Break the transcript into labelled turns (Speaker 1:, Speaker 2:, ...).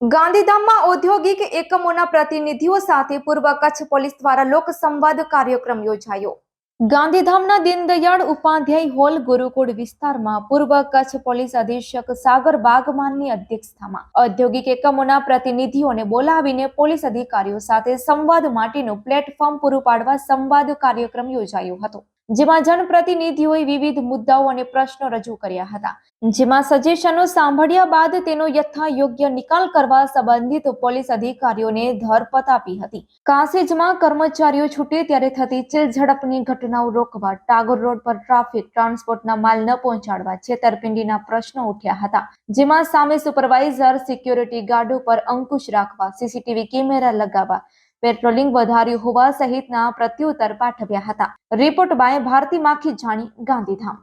Speaker 1: ગાંધીધામમાં ઔદ્યોગિક એકમોના પ્રતિનિધિઓ સાથે પૂર્વ કચ્છ પોલીસ દ્વારા લોક સંવાદ કાર્યક્રમ યોજાયો. ગાંધીધામના દીનદયાળ ઉપાધ્યાય હોલ ગુરુકુળ વિસ્તારમાં પૂર્વ કચ્છ પોલીસ અધિક્ષક સાગર બાગમાનની અધ્યક્ષતામાં ઔદ્યોગિક એકમોના પ્રતિનિધિઓને બોલાવીને પોલીસ અધિકારીઓ સાથે સંવાદ માટેનું પ્લેટફોર્મ પૂરું પાડવા સંવાદ કાર્યક્રમ યોજાયો હતો. જેમાં જનપ્રતિનિધિઓએ વિવિધ મુદ્દાઓ અને પ્રશ્નો રજૂ કર્યા હતા. જેમાં સજેશનો સાંભળ્યા બાદ તેનો યથાયોગ્ય નિકાલ કરવા સંબંધિત પોલીસ અધિકારીઓને ધરપત આપી હતી. કાસેજમાં કર્મચારીઓ છૂટે ત્યારે થતી ચીલઝડપની ઘટનાઓ રોકવા ટાગોર રોડ પર ટ્રાફિક, ટ્રાન્સપોર્ટના માલ ન પહોંચાડવા છેતરપિંડીના પ્રશ્નો ઉઠ્યા હતા. જેમાં સામે સુપરવાઇઝર, સિક્યોરિટી ગાર્ડ ઉપર અંકુશ રાખવા, સીસીટીવી કેમેરા લગાવવા પેટ્રોલિંગ વધાર્યું હોવા સહિતના પ્રત્યુત્તર પાઠવ્યા હતા. રિપોર્ટ બાય ભારતી માખી જાણી ગાંધીધામ.